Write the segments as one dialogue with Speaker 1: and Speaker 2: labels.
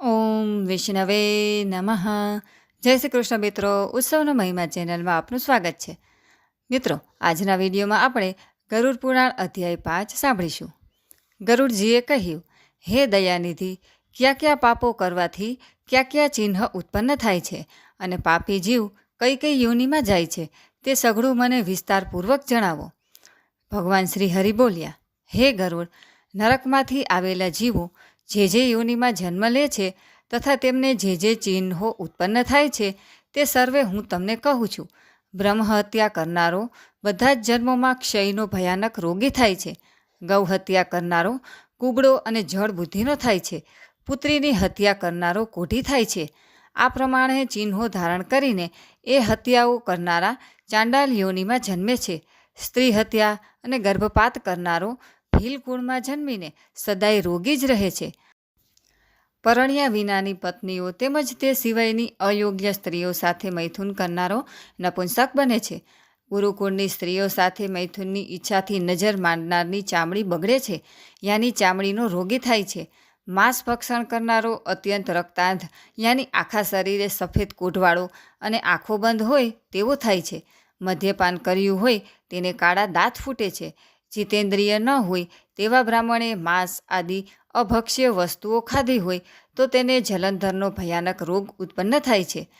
Speaker 1: ઓમ વિષ્ણવે નમઃ. જય શ્રી કૃષ્ણ મિત્રો, ઉત્સવનો મહિમા ચેનલમાં આપનું સ્વાગત છે. મિત્રો, આજના વિડીયોમાં આપણે ગરુડ પુરાણ અધ્યાય પાંચ સાંભળીશું. ગરુડજીએ કહ્યું, હે દયાનિધિ કયા કયા પાપો કરવાથી કયા કયા ચિહ્ન ઉત્પન્ન થાય છે અને પાપી જીવ કઈ કઈ યોનિમાં જાય છે તે સઘળું મને વિસ્તારપૂર્વક જણાવો. ભગવાન શ્રી હરિ બોલ્યા, હે ગરુડ, નરકમાંથી આવેલા જીવો જે જે યોનિમાં જન્મ લે છે તથા તેમને જે જે ચિહ્નો ઉત્પન્ન થાય છે તે સર્વે હું તમને કહું છું. બ્રહ્મ હત્યા કરનારો બધા જ જન્મોમાં ક્ષયનો ભયાનક રોગી થાય છે. ગૌ હત્યા કરનારો કુબડો અને જળ બુદ્ધિનો થાય છે. પુત્રીની હત્યા કરનારો કોઢી થાય છે. આ પ્રમાણે ચિહ્નો ધારણ કરીને એ હત્યાઓ કરનારા ચાંડાલ યોનિમાં જન્મે છે. સ્ત્રી હત્યા અને ગર્ભપાત કરનારો ભીલકુળમાં જન્મીને સદાય રોગી જ રહે છે. પરણ્યા વિનાની પત્નીઓ તેમજ તે સિવાયની અયોગ્ય સ્ત્રીઓ સાથે મૈથુન કરનારો નપુંસક બને છે. ગુરુકુળની સ્ત્રીઓ સાથે મૈથુનની ઈચ્છાથી નજર માંડનારની ચામડી બગડે છે. યાની ચામડીનો રોગી થાય છે. માંસ ભક્ષણ કરનારો અત્યંત રક્તાંધ, યાની આખા શરીરે સફેદ કોઢવાળો અને આંખો બંધ હોય તેવો થાય છે. મદ્યપાન કર્યું હોય તેને કાળા દાંત ફૂટે છે. જીતેન્દ્રિય ન હોય તેવા બ્રાહ્મણે માંસ આદિ અભક્ષ્ય વસ્તુઓ ખાધી હોય તો તેને જલંધરનો ભયાનક રોગ ઉત્પન્ન થાય છે.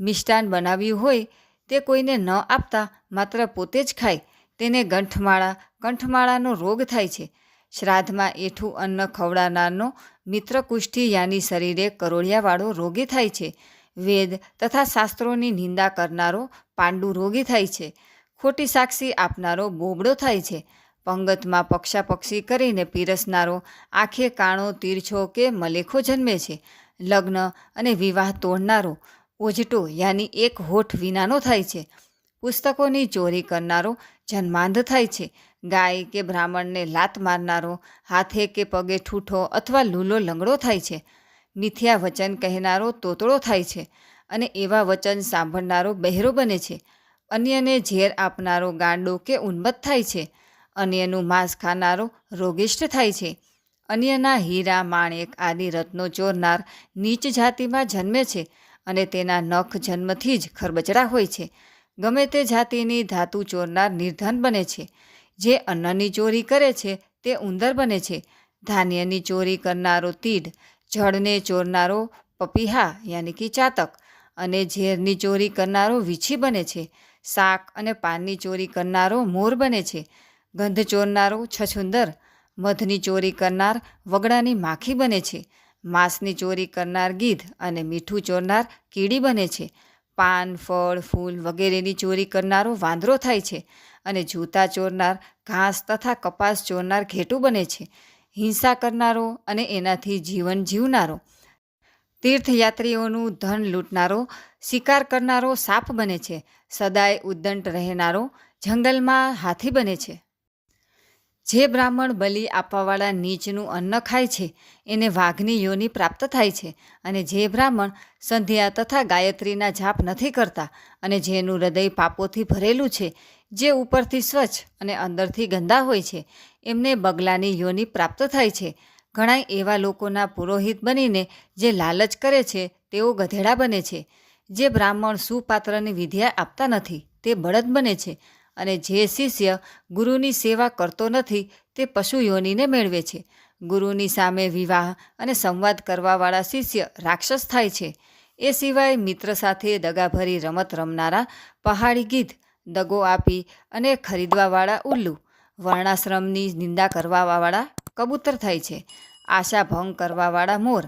Speaker 1: મિષ્ટાન બનાવ્યું હોય તે કોઈને ન આપતા માત્ર પોતે જ ખાય. તેને ગંઠમાળા કંઠમાળાનો રોગ થાય છે. શ્રાદ્ધમાં એઠું અન્ન ખવડાનારનો મિત્ર કુષ્ઠી યાની શરીરે કરોળિયાવાળો રોગી થાય છે. વેદ તથા શાસ્ત્રોની નિંદા કરનારો પાંડુ રોગી થાય છે. ખોટી સાક્ષી આપનારો બોબડો થાય છે. પંગતમાં પક્ષાપક્ષી કરીને પીરસનારો આંખે કાણો, તીરછો કે મલેખો જન્મે છે. લગ્ન અને વિવાહ તોડનારો ઓજટો યાની એક હોઠ વિનાનો થાય છે. પુસ્તકોની ચોરી કરનારો જન્માંધ થાય છે. ગાય કે બ્રાહ્મણને લાત મારનારો, હાથે કે પગે ઠૂઠો અથવા લૂલો લંગડો થાય છે. મિથ્યા વચન કહેનારો તોતળો થાય છે અને એવા વચન સાંભળનારો બહેરો બને છે. અન્યને ઝેર આપનારો ગાંડો કે ઉન્મત્ત થાય છે. અન્યનું માંસ ખાનારો રોગિષ્ઠ થાય છે. અન્યના હીરા, માણેક આદિ રત્નો ચોરનાર નીચ જાતિમાં જન્મે છે અને તેના નખ જન્મથી જ ખરબચડા હોય છે. ગમે તે જાતિની ધાતુ ચોરનાર નિર્ધન બને છે. જે અન્નની ચોરી કરે છે, તે ઉંદર બને છે. ધાન્યની ચોરી કરનારો તીડ, જળને ચોરનારો પપીહા યાની કે ચાતક અને ઝેરની ચોરી કરનારો વીછી બને છે. શાક અને પાનની ચોરી કરનારો મોર બને છે. ગંધ ચોરનારો છછુંદર, મધની ચોરી કરનાર વગડાની માખી બને છે. માંસની ચોરી કરનાર ગીધ અને મીઠું ચોરનાર કીડી બને છે. પાન, ફળ, ફૂલ વગેરેની ચોરી કરનારો વાંદરો થાય છે અને જૂતા ચોરનાર, ઘાસ તથા કપાસ ચોરનાર ઘેટું બને છે. હિંસા કરનારો અને એનાથી જીવન જીવનારો. તીર્થયાત્રીઓનું ધન લૂંટનારો, શિકાર કરનારો સાપ બને છે. સદાય ઉદ્દંડ રહેનારો જંગલમાં હાથી બને છે. જે બ્રાહ્મણ બલિ આપવાવાળા નીચનું અન્ન ખાય છે, એને વાઘની યોની પ્રાપ્ત થાય છે અને જે બ્રાહ્મણ સંધ્યા તથા ગાયત્રીના જાપ નથી કરતા અને જેનું હૃદય પાપોથી ભરેલું છે, જે ઉપરથી સ્વચ્છ અને અંદરથી ગંદા હોય છે, એમને બગલાની યોની પ્રાપ્ત થાય છે. ઘણા એવા લોકોના પુરોહિત બનીને જે લાલચ કરે છે, તેઓ ગધેડા બને છે. જે બ્રાહ્મણ સુપાત્રની વિદ્યા આપતા નથી, તે બળદ બને છે અને જે શિષ્ય ગુરુની સેવા કરતો નથી, તે પશુ યોનીને મેળવે છે. ગુરુની સામે વિવાહ અને સંવાદ કરવાવાળા શિષ્ય રાક્ષસ થાય છે. એ સિવાય મિત્ર સાથે દગાભરી રમત રમનારા, પહાડી ગીધ, દગો આપી અને ખરીદવાવાળા ઉલ્લુ, વર્ણાશ્રમની નિંદા કરવાવાળા કબૂતર થાય છે. આશા ભંગ કરવાવાળા મોર,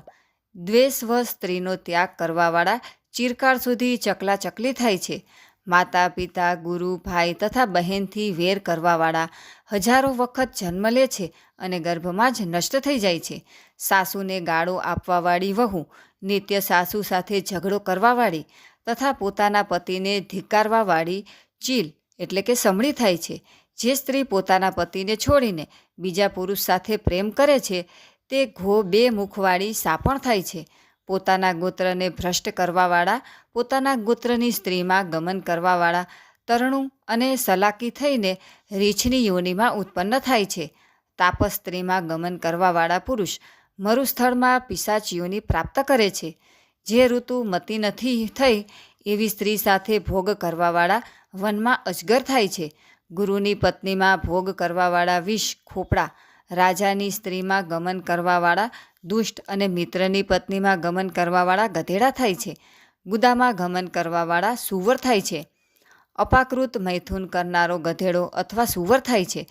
Speaker 1: દ્વેષવશ સ્ત્રીનો ત્યાગ કરવાવાળા ચિરકાળ સુધી ચકલા ચકલી થાય છે. માતા પિતા ગુરુ, ભાઈ તથા બહેનથી વેર કરવાવાળા હજારો વખત જન્મ લે છે અને ગર્ભમાં જ નષ્ટ થઈ જાય છે. સાસુને ગાળો આપવાવાળી વહુ, નિત્ય સાસુ સાથે ઝઘડો કરવાવાળી તથા પોતાના પતિને ધિક્કારવાવાળી ચીલ એટલે કે સમળી થાય છે. જે સ્ત્રી પોતાના પતિને છોડીને બીજા પુરુષ સાથે પ્રેમ કરે છે, તે ઘો બે મુખવાળી સાપણ થાય છે. પોતાના ગોત્રને ભ્રષ્ટ કરવાવાળા, પોતાના ગોત્રની સ્ત્રીમાં ગમન કરવાવાળા, તરણું અને સલાકી થઈને રીછની યોનિમાં ઉત્પન્ન થાય છે. તાપસ સ્ત્રીમાં ગમન કરવાવાળા પુરુષ મરુસ્થળમાં પિશાચીઓની પ્રાપ્ત કરે છે. જે ઋતુ મતી નથી થઈ એવી સ્ત્રી સાથે ભોગ કરવાવાળા વનમાં અજગર થાય છે. ગુરુની પત્નીમાં ભોગ કરવાવાળા વિષ ખોપડા રાજાની સ્ત્રીમાં ગમન કરવાવાળા, દુષ્ટ અને મિત્રની પત્નીમાં ગમન કરવાવાળા ગધેડા થાય છે. ગુદામાં ગમન કરવાવાળા સુવર થાય છે. અપાકૃત મૈથુન કરનારો ગધેડો અથવા સુવર થાય છે.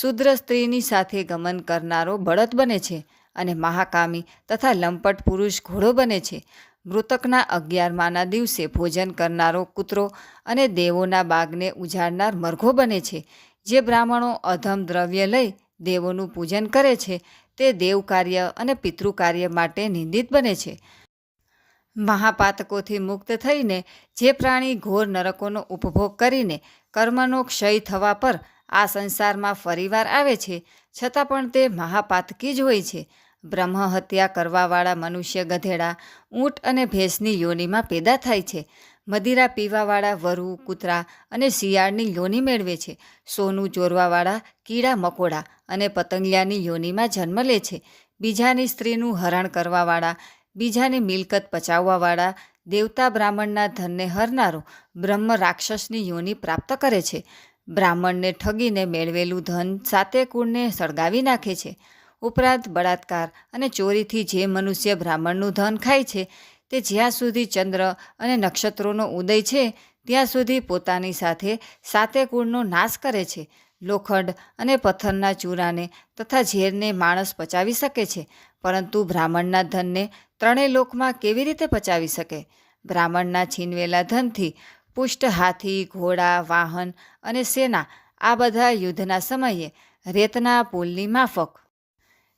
Speaker 1: શુદ્ર સ્ત્રીની સાથે ગમન કરનારો બળદ બને છે અને મહાકામી તથા લંપટ પુરુષ ઘોડો બને છે. મૃતકના અગિયારમાના દિવસે ભોજન કરનારો કૂતરો અને દેવોના બાગને ઉજાડનાર મરઘો બને છે. જે બ્રાહ્મણો અધમ દ્રવ્ય લઈ દેવોનું પૂજન કરે છે, તે દેવ કાર્ય અને પિતૃ કાર્ય માટે નિંદિત બને છે. મહાપાતકોથી મુક્ત થઈને જે પ્રાણી ઘોર નરકોનો ઉપભોગ કરીને કર્મનો ક્ષય થવા પર આ સંસારમાં ફરીવાર આવે છે, છતાં પણ તે મહાપાતકી જ હોય છે. બ્રહ્મ હત્યા કરવાવાળા મનુષ્ય ગધેડા, ઊંટ અને ભેંસની યોનિમાં પેદા થાય છે. મદિરા પીવાવાળા, વરુ, કૂતરા અને શિયાળની યોની મેળવે છે. સોનું ચોરવાવાળા, કીડા મકોડા અને પતંગિયાની યોનિમાં જન્મ લે છે. બીજાની સ્ત્રીનું હરણ કરવાવાળા, બીજાની મિલકત પચાવવાવાળા, દેવતા બ્રાહ્મણના ધનને હરનારો, બ્રહ્મ રાક્ષસની યોની પ્રાપ્ત કરે છે. બ્રાહ્મણને ઠગીને મેળવેલું ધન સાતે કુળને સળગાવી નાખે છે. ઉપરાંત બળાત્કાર અને ચોરીથી જે મનુષ્ય બ્રાહ્મણનું ધન ખાય છે તે જ્યાં સુધી ચંદ્ર અને નક્ષત્રોનો ઉદય છે, ત્યાં સુધી પોતાની સાથે સાતે કુળનો નાશ કરે છે. લોખંડ અને પથ્થરના ચૂરાને તથા ઝેરને માણસ પચાવી શકે છે, પરંતુ બ્રાહ્મણના ધનને ત્રણેય લોકમાં કેવી રીતે પચાવી શકે? બ્રાહ્મણના છીનવેલા ધનથી પુષ્ટ હાથી, ઘોડા, વાહન અને સેના આ બધા યુદ્ધના સમયે રેતના પુલની માફક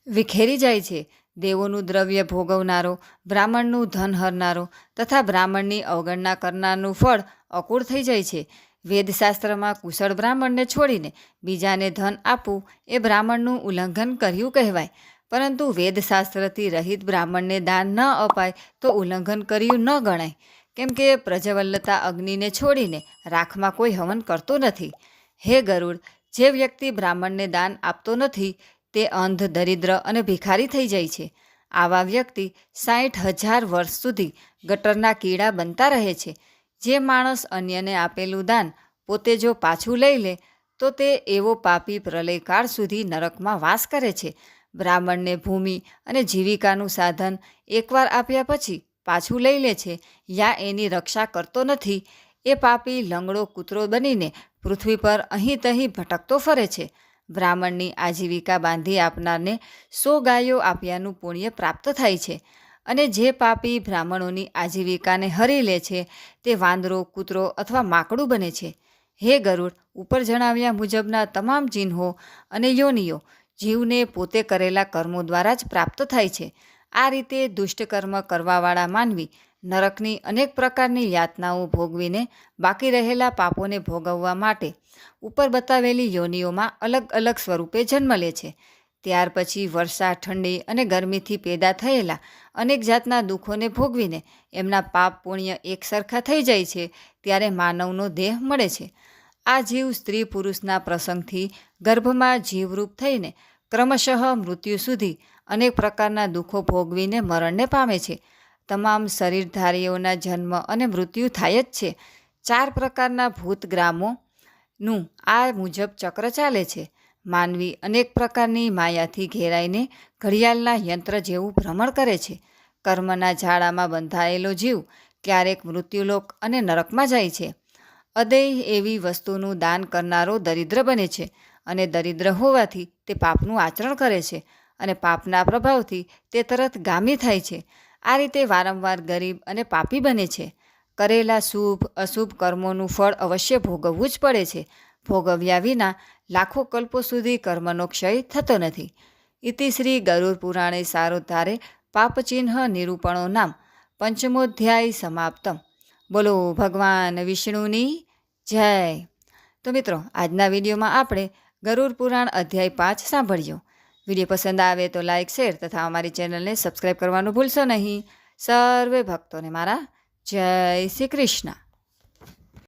Speaker 1: વિખેરી જાય છે. દેવોનું દ્રવ્ય ભોગવનારો, બ્રાહ્મણનું ધન હરનારો તથા બ્રાહ્મણની અવગણના કરનારનું ફળ અકુળ થઈ જાય છે. વેદશાસ્ત્રમાં કુશળ બ્રાહ્મણને છોડીને બીજાને ધન આપવું એ બ્રાહ્મણનું ઉલ્લંઘન કર્યું કહેવાય. પરંતુ વેદશાસ્ત્રથી રહિત બ્રાહ્મણને દાન ન અપાય તો ઉલ્લંઘન કર્યું ન ગણાય. કેમ કે પ્રજ્વલ્લતા અગ્નિને છોડીને રાખમાં કોઈ હવન કરતો નથી. હે ગરુડ, જે વ્યક્તિ બ્રાહ્મણને દાન આપતો નથી તે અંધ, દરિદ્ર અને ભિખારી થઈ જાય છે. આવા વ્યક્તિ સાઠ હજાર વર્ષ સુધી ગટરના કીડા બનતા રહે છે. જે માણસ અન્યને આપેલું દાન પોતે જો પાછું લઈ લે, તો તે એવો પાપી પ્રલયકાળ સુધી નરકમાં વાસ કરે છે. બ્રાહ્મણને ભૂમિ અને જીવિકાનું સાધન એકવાર આપ્યા પછી પાછું લઈ લે છે, યા એની રક્ષા કરતો નથી, એ પાપી લંગડો કૂતરો બનીને પૃથ્વી પર અહીં તહીં ભટકતો ફરે છે. બ્રાહ્મણની આજીવિકા બાંધી આપનારને સો ગાયો આપ્યાનું પુણ્ય પ્રાપ્ત થાય છે. અને જે પાપી બ્રાહ્મણોની આજીવિકાને હરી લે છે, તે વાંદરો, કૂતરો અથવા માકડું બને છે. હે ગરુડ, ઉપર જણાવ્યા મુજબના તમામ ચિહ્નો અને યોનિઓ જીવને પોતે કરેલા કર્મો દ્વારા જ પ્રાપ્ત થાય છે. આ રીતે દુષ્ટ કર્મ કરવાવાળા માનવી નરકની અનેક પ્રકારની યાતનાઓ ભોગવીને બાકી રહેલા પાપોને ભોગવવા માટે ઉપર બતાવેલી યોનિઓમાં અલગ અલગ સ્વરૂપે જન્મ લે છે. ત્યાર પછી વર્ષા, ઠંડી અને ગરમીથી પેદા થયેલા અનેક જાતના દુઃખોને ભોગવીને એમના પાપ પુણ્ય એક સરખા થઈ જાય છે, ત્યારે માનવનો દેહ મળે છે. આ જીવ સ્ત્રી પુરુષના પ્રસંગથી ગર્ભમાં જીવરૂપ થઈને ક્રમશઃ મૃત્યુ સુધી અનેક પ્રકારના દુઃખો ભોગવીને મરણને પામે છે. તમામ શરીરધારીઓના જન્મ અને મૃત્યુ થાય જ છે. ચાર પ્રકારના ભૂતગ્રામોનું આ મુજબ ચક્ર ચાલે છે. માનવી અનેક પ્રકારની માયાથી ઘેરાઈને ઘડિયાળના યંત્ર જેવું ભ્રમણ કરે છે. કર્મના ઝાડામાં બંધાયેલો જીવ ક્યારેક મૃત્યુલોક અને નરકમાં જાય છે. અદય એવી વસ્તુનું દાન કરનારો દરિદ્ર બને છે અને દરિદ્ર હોવાથી તે પાપનું આચરણ કરે છે અને પાપના પ્રભાવથી તે તરત ગામી થાય છે. આ રીતે વારંવાર ગરીબ અને પાપી બને છે. કરેલા શુભ, અશુભ કર્મોનું ફળ અવશ્ય ભોગવવું જ પડે છે. ભોગવ્યા વિના લાખો કલ્પો સુધી કર્મનો ક્ષય થતો નથી. ઇતિ શ્રી ગરુડ પુરાણે સારો તારે પાપચિહ્ન નિરૂપણો નામ પંચમોધ્યાય સમાપ્તમ. બોલો ભગવાન વિષ્ણુની જય. તો મિત્રો, આજના વિડીયોમાં આપણે ગરુડ પુરાણ અધ્યાય પાંચ સાંભળ્યો. વીડિયો પસંદ આવે તો લાઇક શેર તથા અમારી ચેનલને સબસ્ક્રાઈબ કરવાનું ભૂલશો નહીં. સર્વે ભક્તોને મારા જય શ્રી કૃષ્ણ.